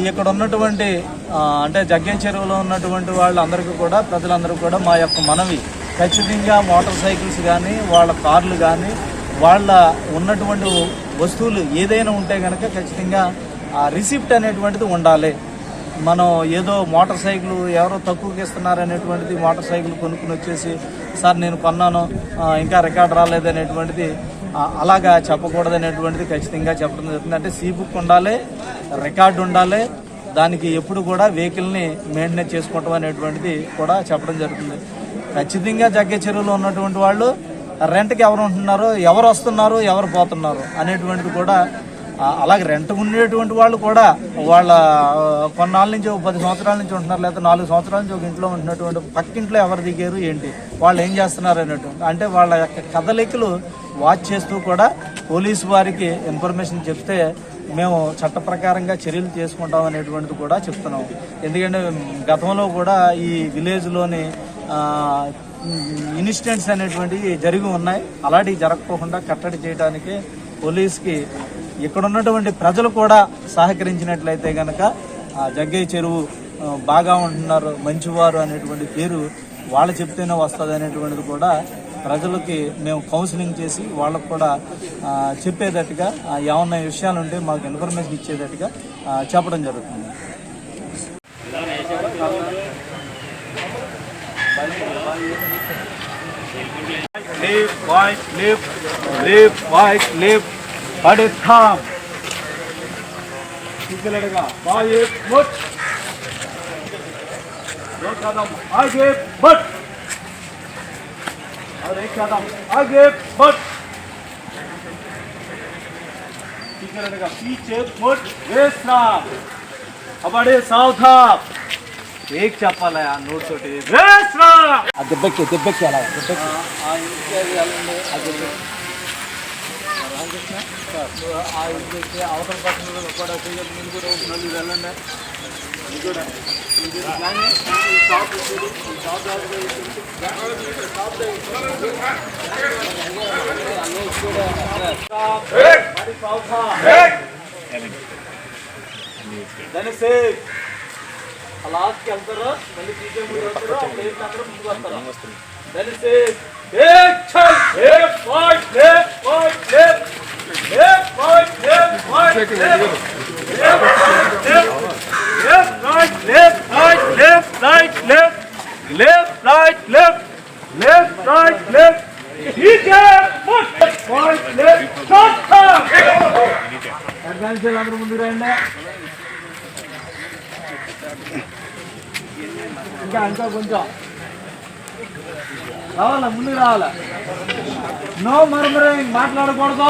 ఇక్కడ ఉన్నటువంటి అంటే జగ్గం చెరువులో ఉన్నటువంటి వాళ్ళందరికీ కూడా ప్రజలందరూ కూడా మా యొక్క మనవి. ఖచ్చితంగా మోటార్ సైకిల్స్ కానీ వాళ్ళ కార్లు కానీ వాళ్ళ ఉన్నటువంటి వస్తువులు ఏదైనా ఉంటే కనుక ఖచ్చితంగా ఆ రిసిప్ట్ అనేటువంటిది ఉండాలి. మనం ఏదో మోటార్ సైకిల్ ఎవరో తక్కువకి ఇస్తున్నారు అనేటువంటిది మోటార్ సైకిల్ కొనుక్కుని వచ్చేసి సార్ నేను కొన్నాను ఇంకా రికార్డ్ రాలేదనేటువంటిది అలాగా చెప్పకూడదు అనేటువంటిది ఖచ్చితంగా చెప్పడం జరుగుతుంది. అంటే సీ బుక్ ఉండాలి రికార్డు ఉండాలి దానికి ఎప్పుడు కూడా వెహికల్ని మెయింటెనెన్స్ చేసుకోవటం అనేటువంటిది కూడా చెప్పడం జరుగుతుంది. ఖచ్చితంగా జగ్గే చెరువులో ఉన్నటువంటి వాళ్ళు రెంట్కి ఎవరు ఉంటున్నారు? ఎవరు వస్తున్నారు? ఎవరు పోతున్నారు? అనేటువంటిది కూడా అలాగే రెంట్ ఉండేటువంటి వాళ్ళు కూడా వాళ్ళ కొన్నాళ్ళ నుంచి ఒక పది సంవత్సరాల నుంచి ఉంటున్నారు లేకపోతే నాలుగు సంవత్సరాల నుంచి ఒక ఇంట్లో ఉంటున్నటువంటి పక్కింట్లో ఎవరు దిగారు ఏంటి? వాళ్ళు ఏం చేస్తున్నారు అనేటువంటి అంటే వాళ్ళ యొక్క కదలికలు వాచ్ చేస్తూ కూడా పోలీసు వారికి ఇన్ఫర్మేషన్ చెప్తే మేము చట్ట ప్రకారంగా చర్యలు తీసుకుంటాం అనేటువంటిది కూడా చెప్తున్నాం. ఎందుకంటే గతంలో కూడా ఈ విలేజ్లోని ఇన్సిడెంట్స్ అనేటువంటివి జరిగి ఉన్నాయి. అలాంటివి జరగకుండా కట్టడి చేయడానికి పోలీస్కి ఇక్కడ ఉన్నటువంటి ప్రజలు కూడా సహకరించినట్లయితే గనక ఆ జగ్గయ్య చెరువు బాగా ఉంటున్నారు మంచివారు అనేటువంటి పేరు వాళ్ళు చెప్తేనే వస్తుంది అనేటువంటిది కూడా ప్రజలకి మేము కౌన్సిలింగ్ చేసి వాళ్ళకు కూడా చెప్పేటట్టుగా ఏమన్నా విషయాలు ఉంటే మాకు ఇన్ఫర్మేషన్ ఇచ్చేటట్టుగా చెప్పడం జరుగుతుంది. Live, బాయ్ live, live, బాయ్ live, अरे थाम पीछे लड़ेगा बाएँ मुठ। दो कदम आगे बढ़। और एक कदम आगे बढ़। पीछे लड़ेगा पीछे मुठ। विश्राम। अब अरे सावधान एक ಚಪ್ಪಲ ನೂರು ಸೊಟ್ಟಿ ಅದು ಬೆಕ್ಕೆ ಅದು ಬೆಕ್ಕೆ ಅಲ್ಲ ಅದು ಬೆಕ್ಕೆ దెబ్బకి ఆ ఇంటికి అది వెళ్ళండి అది రామకృష్ణ సార్ ఆ ఇంటికి అవతల పక్కన కూడా పోయి మీరు కూడా ఒక నలుగురు వెళ్ళండి ఇది కూడా ఇది ప్లాన్ ఈ షాప్ ఇది ఈ షాప్ దగ్గర ఇది. షాప్ దగ్గర అన్నీ కూడా స్టాప్. మరి సావధాన్. దాన్ని సేఫ్ లాస్ట్కి వెళ్తారు మళ్ళీ పీకే ముందు వస్తారు అప్పుడు ఏంటి అక్కడ ముందుకు వస్తారు దాన్ని safe Action! Left, right, left, right, left. Left, right, left, right, left. Left, right, left. Left, right, left, right, left, right, left. Left, right, left. Left, right, left. DJ, foot. Left, right, left. Short term. Advance అందరూ ముందు రండి ఇంకా ఇంకా కొంచెం రావాలా ముందుకు రావాలా no murmuring మాట్లాడకూడదు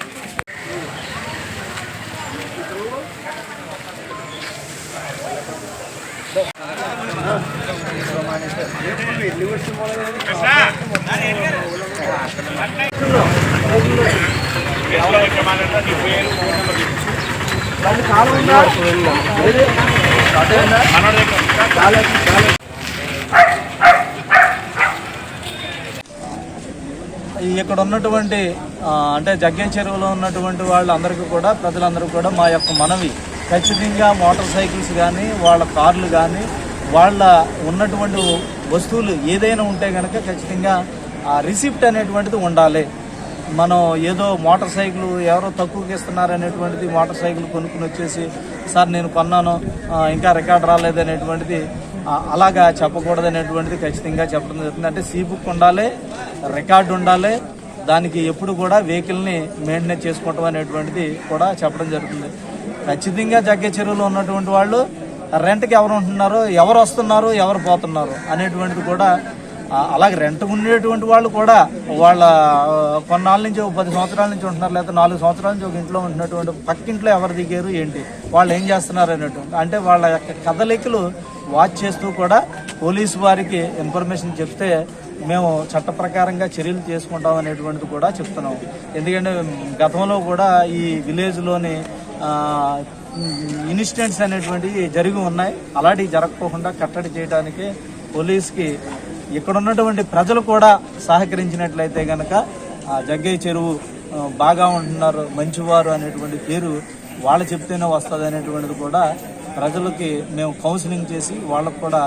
ఇక్కడ ఉన్నటువంటి అంటే జగ్గం చెరువులో ఉన్నటువంటి వాళ్ళందరికీ కూడా ప్రజలందరూ కూడా మా యొక్క మనవి. ఖచ్చితంగా మోటార్ సైకిల్స్ కానీ వాళ్ళ కార్లు కానీ వాళ్ళ ఉన్నటువంటి వస్తువులు ఏదైనా ఉంటే కనుక ఖచ్చితంగా ఆ రిసిప్ట్ అనేటువంటిది ఉండాలి. మనం ఏదో మోటార్ సైకిల్ ఎవరో తక్కువకి ఇస్తున్నారు అనేటువంటిది మోటార్ సైకిల్ కొనుక్కుని వచ్చేసి సార్ నేను కొన్నాను ఇంకా రికార్డ్ రాలేదనేటువంటిది అలాగా చెప్పకూడదు అనేటువంటిది ఖచ్చితంగా చెప్పడం జరుగుతుంది. అంటే సీ బుక్ ఉండాలి రికార్డు ఉండాలి దానికి ఎప్పుడు కూడా వెహికల్ని మెయింటెనెన్స్ చేసుకోవటం అనేటువంటిది కూడా చెప్పడం జరుగుతుంది. ఖచ్చితంగా జగ్గే చెరువులో ఉన్నటువంటి వాళ్ళు రెంట్కి ఎవరు ఉంటున్నారు ఎవరు వస్తున్నారు ఎవరు పోతున్నారు అనేటువంటిది కూడా అలాగే రెంట్ ఉండేటువంటి వాళ్ళు కూడా వాళ్ళ కొన్నాళ్ళ నుంచి ఒక పది సంవత్సరాల నుంచి ఉంటున్నారు లేదా నాలుగు సంవత్సరాల నుంచి ఒక ఇంట్లో ఉంటున్నటువంటి పక్కింట్లో ఎవరు దిగారు ఏంటి? వాళ్ళు ఏం చేస్తున్నారు అనేటువంటి అంటే వాళ్ళ యొక్క కదలికలు వాచ్ చేస్తూ కూడా పోలీసు వారికి ఇన్ఫర్మేషన్ చెప్తే మేము చట్ట ప్రకారంగా చర్యలు తీసుకుంటాం అనేటువంటిది కూడా చెప్తున్నాం ఎందుకంటే గతంలో కూడా ఈ విలేజ్లోని ఇన్సిడెంట్స్ అనేటువంటివి జరిగి ఉన్నాయి. అలాంటివి జరగకోకుండా కట్టడి చేయడానికి పోలీస్కి ఇక్కడ ఉన్నటువంటి ప్రజలు కూడా సహకరించినట్లయితే గనక ఆ జగ్గయ్య చెరువు బాగా ఉంటున్నారు మంచివారు అనేటువంటి పేరు వాళ్ళు చెప్తేనే వస్తుంది అనేటువంటిది కూడా ప్రజలకి మేము కౌన్సిలింగ్ చేసి వాళ్ళకు కూడా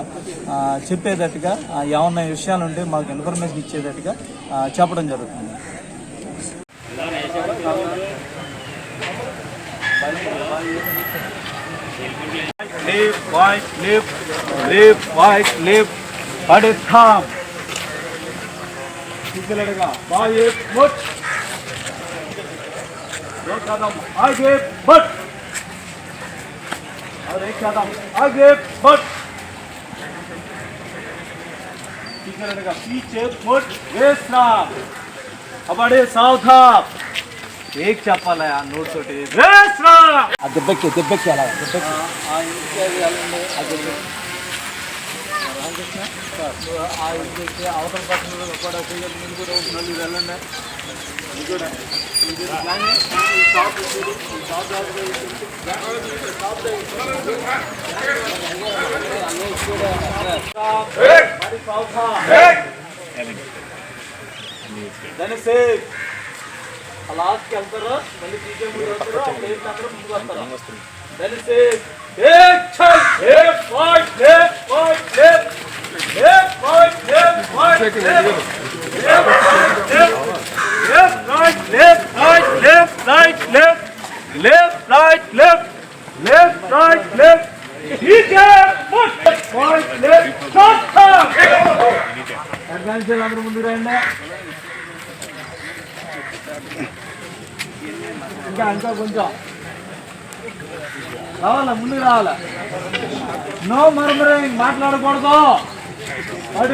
చెప్పేటట్టుగా ఏమన్నా విషయాలు ఉంటే మాకు ఇన్ఫర్మేషన్ ఇచ్చేటట్టుగా చెప్పడం జరుగుతుంది. Left, right, left, left, right, left. अरे थाम ठीक है लड़का बाय एक मुट दो कदम आगे बट और एक कदम आगे बट ठीक है लड़का पीछे मुट वेस्ट्रा अब अरे सावधान ఏక్ చెప్పాలయా నోట్ తోటి ఆ దెబ్బకి దెబ్బకి అలా దెబ్బకి ఆ ఇంటికి అవతల పక్కన కూడా మీరు కూడా నలుగురు వెళ్ళండి Then it's safe. అలా లాస్ట్కి వెళ్తారు మళ్ళీ పీకే ముందు వెళ్తారు అప్పుడు ఏం అందరూ ముందుకు వస్తారు దాన్ని safe Left, right, left, left, right, left. Advance అందరూ ముందు రండి ఇంకా ఇంకా కొంచెం రావాలా ముందుకు రావాలా నో మర్మరింగ్ మాట్లాడకూడదు అటు